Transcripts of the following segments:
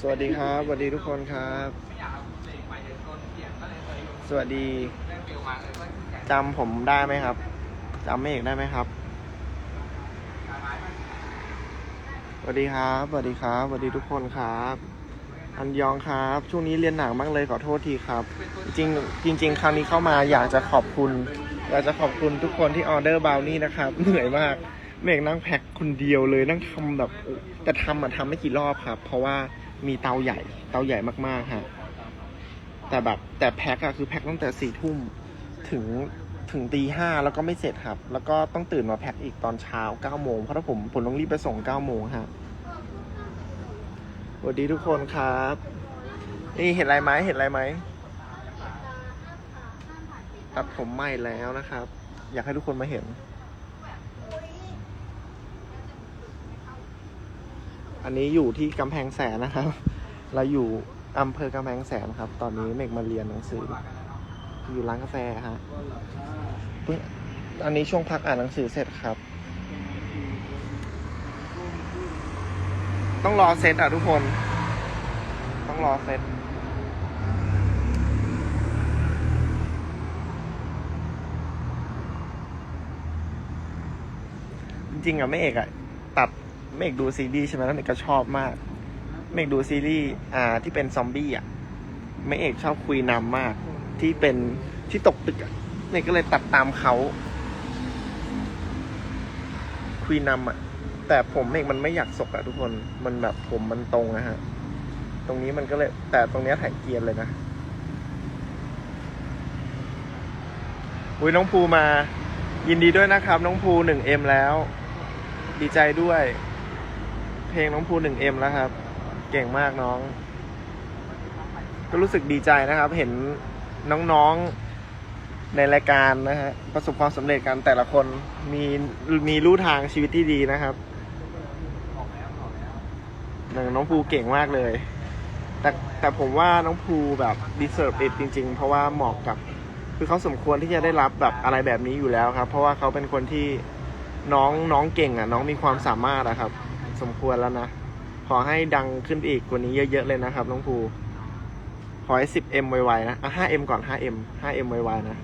สวัสดีครับ สวัสดีทุกคนครับ สวัสดี จำผมได้ไหมครับ จำไม่เอกได้ไหมครับ สวัสดีครับ สวัสดีครับ สวัสดีทุกคนครับ อันยองครับ ช่วงนี้เรียนหนักมากเลยขอโทษทีครับ จริงจริง ๆ ครั้งนี้เข้ามาอยากจะขอบคุณ อยากจะขอบคุณทุกคนที่ออเดอร์บาวนี่นะครับ เหนื่อยมากเมกนั่งแพ็คคนเดียวเลยนั่งทำแบบ แต่ทำอะทำไม่กี่รอบครับ เพราะว่า มีเตาใหญ่ เตาใหญ่มากๆฮะ แต่แบบแต่แพ็คอะคือแพ็คตั้งแต่สี่ทุ่มถึงถึงตีห้าแล้วก็ไม่เสร็จครับ แล้วก็ต้องตื่นมาแพ็คอีกตอนเช้าเก้าโมงเพราะถ้าผมผมต้องรีบไปส่งเก้าโมงฮะสวัสดีทุกคนครับ นี่เห็นอะไรไหมเห็นอะไรไหมตัดผมใหม่แล้วนะครับ อยากให้ทุกคนมาเห็น อันนี้อยู่ที่กำแพงแสนนะครับ เราอยู่อำเภอกำแพงแสนครับ ตอนนี้เมกมาเรียนหนังสือ อยู่ร้านกาแฟฮะเพิ่งอันนี้ช่วงพักอ่านหนังสือเสร็จครับ ต้องรอเซตอะทุกคน ต้องรอเซตจริงๆอะแม่เอกอะ ตัด แม่เอกดูซีรีส์ใช่ไหมแล้วแม่เอกก็ชอบมากแม่เอกดูซีรีส์อ่าที่เป็นซอมบี้อะแม่เอกชอบคุยนำมาก ที่เป็นที่ตกตึกอะแม่เอกก็เลยตัดตามเขาคุยนำอะ แต่ผมเอกมันไม่อยากสกอะทุกคนมันแบบผมมันตรงนะฮะ ตรงนี้มันก็เลย แต่ตรงเนี้ยถ่ายเกรียนเลยนะอุ้ยน้องภูมา ยินดีด้วยนะครับ น้องภูหนึ่งเอ็มแล้ว ดีใจด้วย เพลงน้องภูหนึ่งเอ็มแล้วครับ เก่งมากน้อง ก็รู้สึกดีใจนะครับ เห็นน้องๆในรายการนะฮะประสบความสำเร็จกันแต่ละคนมีมีลู่ทางชีวิตที่ดีนะครับอย่งน้องภูเก่งมากเลย แต่แต่ผมว่าน้องภูแบบ deserve it จริง ๆ เพราะว่าเหมาะกับ คือเขาสมควรที่จะได้รับแบบอะไรแบบนี้อยู่แล้วครับ เพราะว่าเขาเป็นคนที่น้องน้องเก่งอะ น้องมีความสามารถอะครับ สมควรแล้วนะ ขอให้ดังขึ้นไปอีกกว่านี้เยอะๆเลยนะครับน้องภูขอให้ 10m ไวๆนะอะ 5m ก่อน 5m 5m ไวๆนะ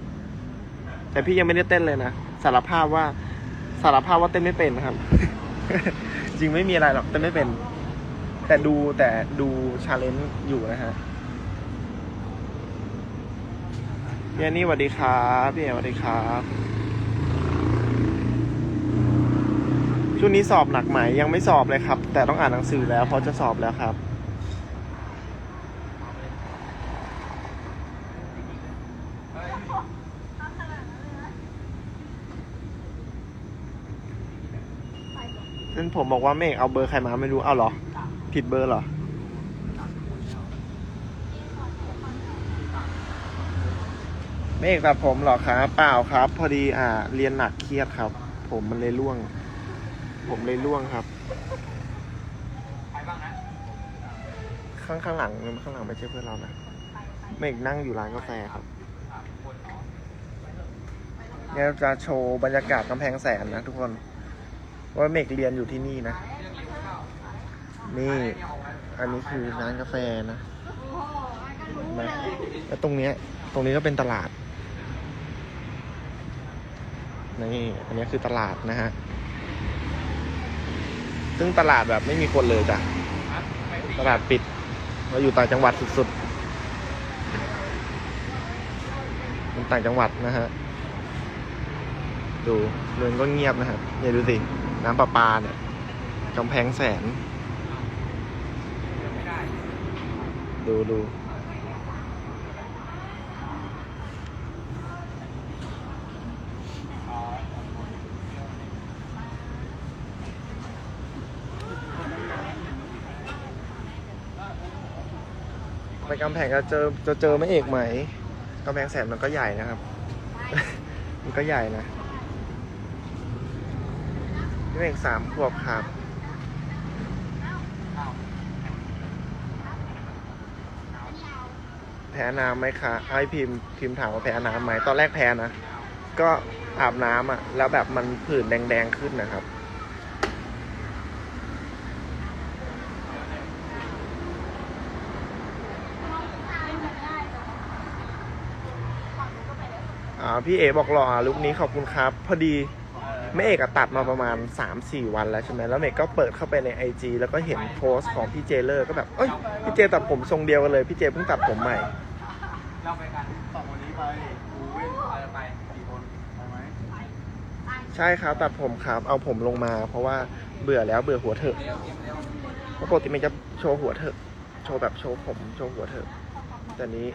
แต่พี่ยังไม่ได้เต้นเลยนะ สารภาพว่า สารภาพว่าเต้นไม่เป็นนะครับ จริงไม่มีอะไรหรอกเต้นไม่เป็น แต่ดูแต่ดูชาเลนจ์อยู่นะฮะพี่นี่สวัสดีครับพี่แอนสวัสดีครับ ช่วงนี้สอบหนักไหมยังไม่สอบเลยครับ แต่ต้องอ่านหนังสือแล้วเพราะจะสอบแล้วครับเส้นผมบอกว่าเมฆเอาเบอร์ใครมาไม่รู้เอาเหรอ ผิดเบอร์เหรอเมฆตัดผมเหรอครับ เปล่าครับ พอดีอ่าเรียนหนักเครียดครับ ผมมันเลยร่วง ผมเลยร่วงครับ ข้างข้างหลังข้างหลังไม่ใช่เพื่อนเรานะเมฆนั่งอยู่ร้านกาแฟครับเนี่ยจะโชว์บรรยากาศกำแพงแสนนะทุกคนว่าเมฆเรียนอยู่ที่นี่นะ นี่ อันนี้คือร้านกาแฟนะนะแล้วตรงเนี้ย ตรงนี้ก็เป็นตลาด นี่ อันนี้คือตลาดนะฮะ ซึ่งตลาดแบบไม่มีคนเลยจ้ะ ตลาดปิด เราอยู่ต่างจังหวัดสุดๆมันต่างจังหวัดนะฮะ ดูเมืองก็เงียบนะครับเนี่ยดูสิ น้ำประปาเนี่ยกำแพงแสน ดูดู ไปกำแพงจะเจอจะเจอไม่เอกไหมกำแพงแสนมันก็ใหญ่นะครับ มันก็ใหญ่นะพี่เอกสามขวบครับแพ้น้ำไหมคะให้พิมพ์พิมพ์ถามว่าแพ้น้ำไหมตอนแรกแพ้นะ ก็อาบน้ำอะ แล้วแบบมันผื่นแดงๆขึ้นนะครับ พี่เอบอกหล่อลุคนี้ขอบคุณครับ พอดีแม่เอกอะตัดมาประมาณ 3-4 วันแล้วใช่ไหมแล้วเมกก็เปิดเข้าไปใน IG แล้วก็เห็นโพสต์ของพี่เจเลอร์ก็แบบเอ้ยพี่เจตัดผมทรงเดียวกันเลยพี่เจเพิ่งตัดผมใหม่เราไปกันสองวันนี้ไปกูเว้นเราไปกี่คนไปไหมใช่ครับตัดผมครับเอาผมลงมา เพราะว่าเบื่อแล้วเบื่อหัวเถอะเพราะปกติมันจะโชว์หัวเถอะโชว์แบบโชว์ผมโชว์หัวเถอะแต่นี้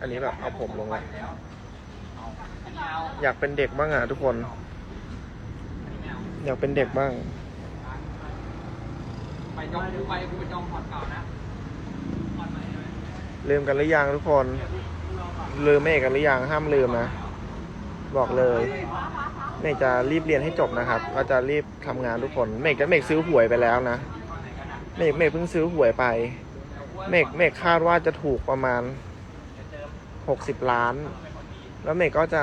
อันนี้แบบเอาผมลงมา อยากเป็นเด็กบ้างอะทุกคน อยากเป็นเด็กบ้าง ไปจองกูไปกูไปจองพอร์ตเก่านะพอร์ตใหม่ใช่ไหมลืมกันหรือยังทุกคน ลืมเมฆกันหรือยังห้ามลืมนะ บอกเลยเมฆจะรีบเรียนให้จบนะครับ ก็จะรีบทำงานทุกคน เมฆจะเมฆซื้อหวยไปแล้วนะ เมฆเมฆเพิ่งซื้อหวยไป เมฆเมฆคาดว่าจะถูกประมาณหกสิบล้าน แล้วเมฆก็จะ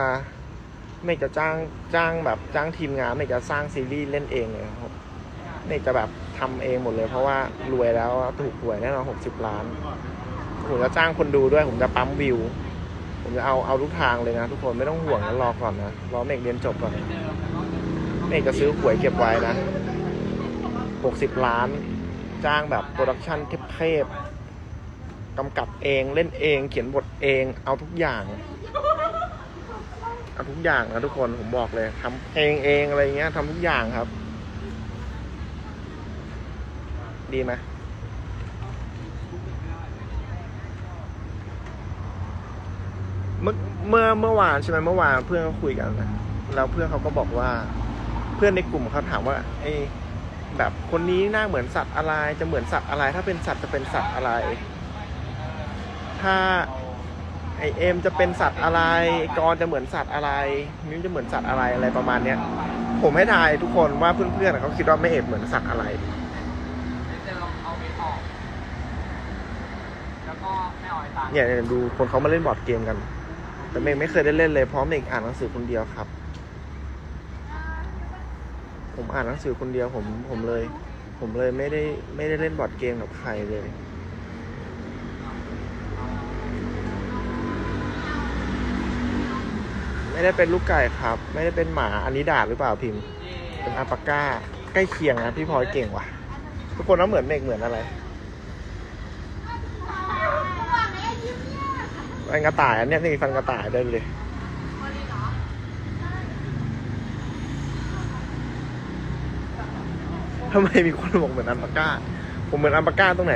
เมฆจะจ้างจ้างแบบจ้างทีมงานเมฆจะสร้างซีรีส์เล่นเองเลยครับเมฆจะแบบทำเองหมดเลย เพราะว่ารวยแล้วถูกหวยแน่นอนหกสิบล้านผมจะจ้างคนดูด้วยผมจะปั๊มวิว ผมจะเอาเอาทุกทางเลยนะทุกคนไม่ต้องห่วงนะรอก่อนนะรอเมฆเรียนจบก่อนเมฆจะซื้อหวยเก็บไว้นะหกสิบล้าน จ้างแบบโปรดักชันเทพๆกำกับเองเล่นเอง เขียนบทเองเอาทุกอย่าง เอาทุกอย่างนะทุกคนผมบอกเลยทำเพลงเองอะไรเงี้ยทำทุกอย่างครับ ดีไหมเมื่อเมื่อเมื่อวานใช่ไหมเมื่อวานเพื่อนเขาคุยกันนะแล้วเพื่อนเขาก็บอกว่า เพื่อนในกลุ่มเขาถามว่าไอ้แบบคนนี้หน้าเหมือนสัตว์อะไร จะเหมือนสัตว์อะไร ถ้าเป็นสัตว์จะเป็นสัตว์อะไร ถ้า อเอ็มจะเป็นสัตว์อะไรกรจะเหมือนสัตว์อะไรมิ้วจะเหมือนสัตว์อะไรอะไรประมาณเนี้ย ผมให้ทายทุกคนว่าเพื่อนๆเขาคิดว่าแม่เอกเหมือนสัตว์อะไรเดี๋ยวจะลองเอาเมทออกแล้วก็ไม่เอาไอ้ตาเนี่ยเนี่ยดูคนเขามาเล่นบอร์ดเกมกัน แต่เมกไม่เคยได้เล่นเลยเพราะเมกอ่านหนังสือคนเดียวครับ ผมอ่านหนังสือคนเดียวผมผมเลย ผมเลยไม่ได้ไม่ได้เล่นบอร์ดเกมกับใครเลย ไม่ได้เป็นลูกไก่ครับ ไม่ได้เป็นหมาอันนี้ด่าหรือเปล่าพิมพ์ เป็นอัลปาก้า ใกล้เคียงนะพี่พลอยเก่งว่ะ ทุกคนว่าเหมือนเมกเหมือนอะไรฟันกระต่ายอันเนี้ยนี่ฟันกระต่ายได้เลยทำไมมีคนบอกเหมือนอัลปาก้า ผมเหมือนอัลปาก้าตรงไหน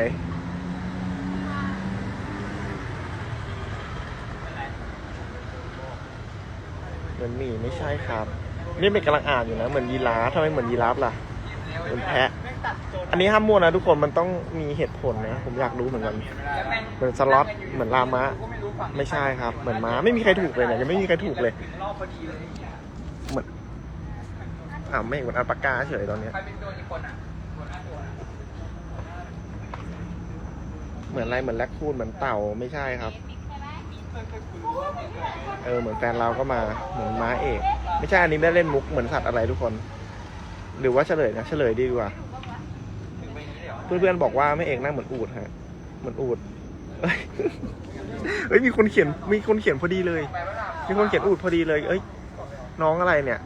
เหมือนหมีไม่ใช่ครับ นี่เป็นกำลังอ่านอยู่นะ เหมือนยีราฟทำไมเหมือนยีราฟล่ะเหมือนแพะ อันนี้ห้ามมั่วนะทุกคนมันต้องมีเหตุผลนะผมอยากรู้เหมือนกัน เหมือนสล็อตเหมือนลามะ ไม่ใช่ครับ เหมือนม้าไม่มีใครถูกเลยเนี่ยยังไม่มีใครถูกเลย เหมือนอ่าไม่เหมือนอัลปาก้าเฉยตอนเนี้ยใครเหน้าตัวนะเหมือนอะไรเหมือนแรคคูนเหมือนเต่าไม่ใช่ครับ เออเหมือนแฟนเราก็มาเหมือนม้าเอก ไม่ใช่อันนี้ไม่ได้เล่นมุกเหมือนสัตว์อะไรทุกคน หรือว่าเฉลยนะเฉลยดีกว่า เพื่อนๆบอกว่าไม่เอกหน้าเหมือนอูดฮะ เหมือนอูดเอ้ยเฮ้ยมีคนเขียนมีคนเขียนพอดีเลย มีคนเขียนอูดพอดีเลย เอ้ย น้องอะไรเนี่ย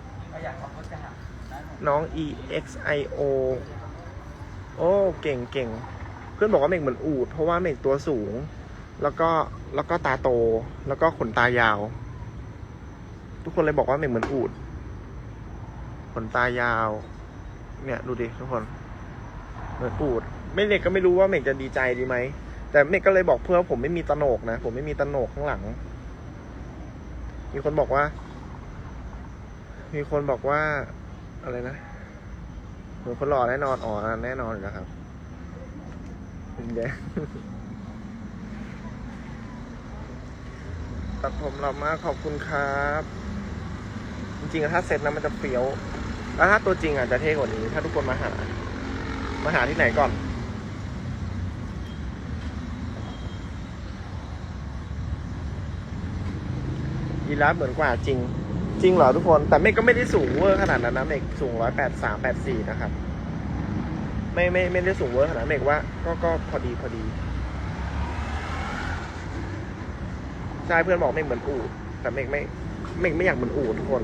น้อง e x i o โอ้เก่งเก่งเพื่อนบอกว่าเมกเหมือนอูดเพราะว่าเมกตัวสูง แล้วก็แล้วก็ตาโต แล้วก็ขนตายาว ทุกคนเลยบอกว่าเมกเหมือนอูด ขนตายาว เนี่ยดูดิทุกคน เหมือนอูด ไม่เมกก็ไม่รู้ว่าเมกจะดีใจดีไหม แต่เมกก็เลยบอกเพื่อว่าผมไม่มีตโหนกนะ ผมไม่มีตโหนกข้างหลัง มีคนบอกว่า มีคนบอกว่า อะไรนะเหมือนคนหล่อแน่นอน อ๋อ แน่นอนอยู่แล้วครับเดี๋ยว ตัดผมเรามากขอบคุณครับ จริงๆถ้าเซ็ตนะมันจะเฟี้ยว แล้วถ้าตัวจริงอาจจะเท่กว่านี้ ถ้าทุกคนมาหา มาหาที่ไหนก่อนยีราฟเหมือนกว่าจริง จริงเหรอทุกคน แต่เมฆก็ไม่ได้สูงเวอร์ขนาดนั้นนะเมฆสูงร้อยแปดสามแปดสี่นะครับ ไม่ไม่ไม่ได้สูงเวอร์ขนาดเมฆว่าก็ก็พอดีพอดีใช่เพื่อนบอกเมฆเหมือนอูดแต่เมฆไม่เมฆไม่อยากเหมือนอูดทุกคน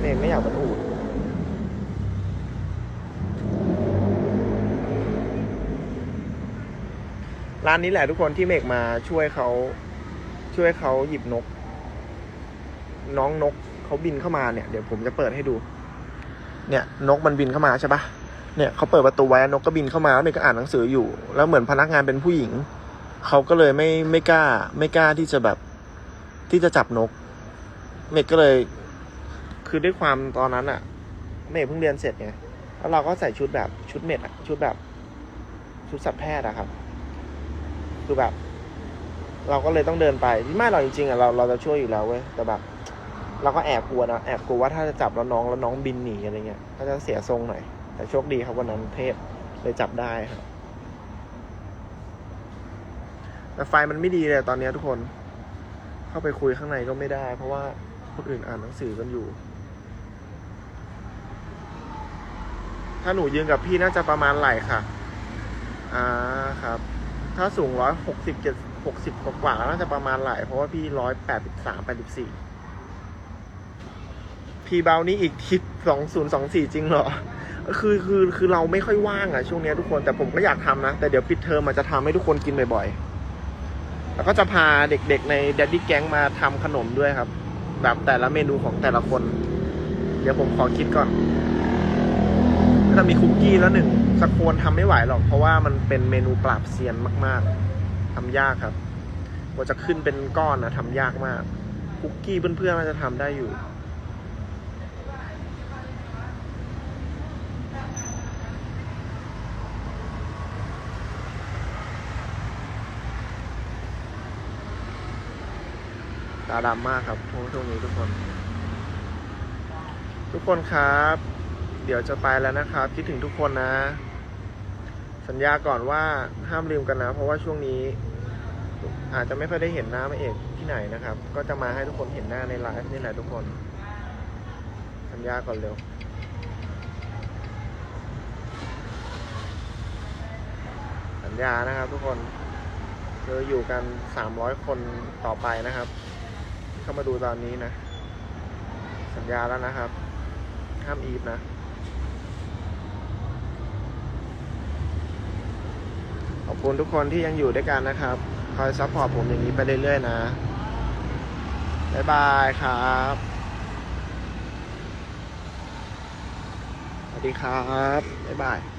เมฆไม่อยากเหมือนอูดร้านนี้แหละทุกคนที่เมฆมาช่วยเขาช่วยเขาหยิบนก น้องนกเขาบินเข้ามาเนี่ย เดี๋ยวผมจะเปิดให้ดู เนี่ย นกมันบินเข้ามาใช่ปะเนี่ยเขาเปิดประตูไว้นกก็บินเข้ามาแล้วเมฆก็อ่านหนังสืออยู่ แล้วเหมือนพนักงานเป็นผู้หญิง เขาก็เลยไม่ไม่กล้า ไม่กล้าที่จะแบบที่จะจับนก เมฆก็เลย คือด้วยความตอนนั้นอะเมฆเพิ่งเรียนเสร็จไงแล้วเราก็ใส่ชุดแบบชุดเมดอะชุดแบบ ชุดสัตวแพทย์อะครับ คือแบบ เราก็เลยต้องเดินไปไม่หรอกจริงๆอะเราเราจะช่วยอยู่แล้วเว้ยแต่แบบเราก็แอบกลัวนะแอบกลัวว่าถ้าจะจับแล้วน้องแล้วน้องบินหนีอะไรเงี้ยก็จะเสียทรงหน่อยแต่โชคดีครับวันนั้นเทพเลยจับได้ครับ แต่ไฟมันไม่ดีเลยตอนนี้ทุกคน เข้าไปคุยข้างในก็ไม่ได้ เพราะว่าคนอื่นอ่านหนังสือกันอยู่ ถ้าหนูยืนกับพี่น่าจะประมาณไหล่ค่ะ อ่าครับ ถ้าสูงร้อยหกสิบเจ็ดหกสิบกว่าๆน่าจะประมาณไหล่เพราะว่าพี่ร้อยแปดสิบสามแปดสิบสี่พี่เบานี่อีกทิศสองศูนย์สองสี่จริงเหรอ คือคือคือเราไม่ค่อยว่างอะช่วงนี้ทุกคนแต่ผมก็อยากทำนะ แต่เดี๋ยวปิดเทอมมันจะทำให้ทุกคนกินบ่อยๆ แล้วก็จะพาเด็กๆใน Daddy Gang มาทำขนมด้วยครับ แบบแต่ละเมนูของแต่ละคน เดี๋ยวผมขอคิดก่อนก็จะมีคุกกี้แล้วหนึ่งสกโคนทำไม่ไหวหรอก เพราะว่ามันเป็นเมนูปราบเซียนมากๆทำยากครับกว่าจะขึ้นเป็นก้อนนะทำยากมากคุกกี้เพื่อนๆน่าจะทำได้อยู่ ตาดำมากครับช่วงนี้ทุกคน ทุกคนครับ เดี๋ยวจะไปแล้วนะครับ คิดถึงทุกคนนะ สัญญาก่อนว่าห้ามลืมกันนะ เพราะว่าช่วงนี้ อาจจะไม่ค่อยได้เห็นหน้าแม่เอกที่ไหนนะครับ ก็จะมาให้ทุกคนเห็นหน้าในไลฟ์นี่แหละทุกคน สัญญาก่อนเร็วสัญญานะครับทุกคนเราอยู่กันสามร้อยคนต่อไปนะครับ เข้ามาดูตอนนี้นะ สัญญาแล้วนะครับ ห้ามอีฟนะขอบคุณทุกคนที่ยังอยู่ด้วยกันนะครับ คอยซัพพอร์ตผมอย่างนี้ไปเรื่อยๆนะ บ๊ายบายครับ สวัสดีครับ บ๊ายบาย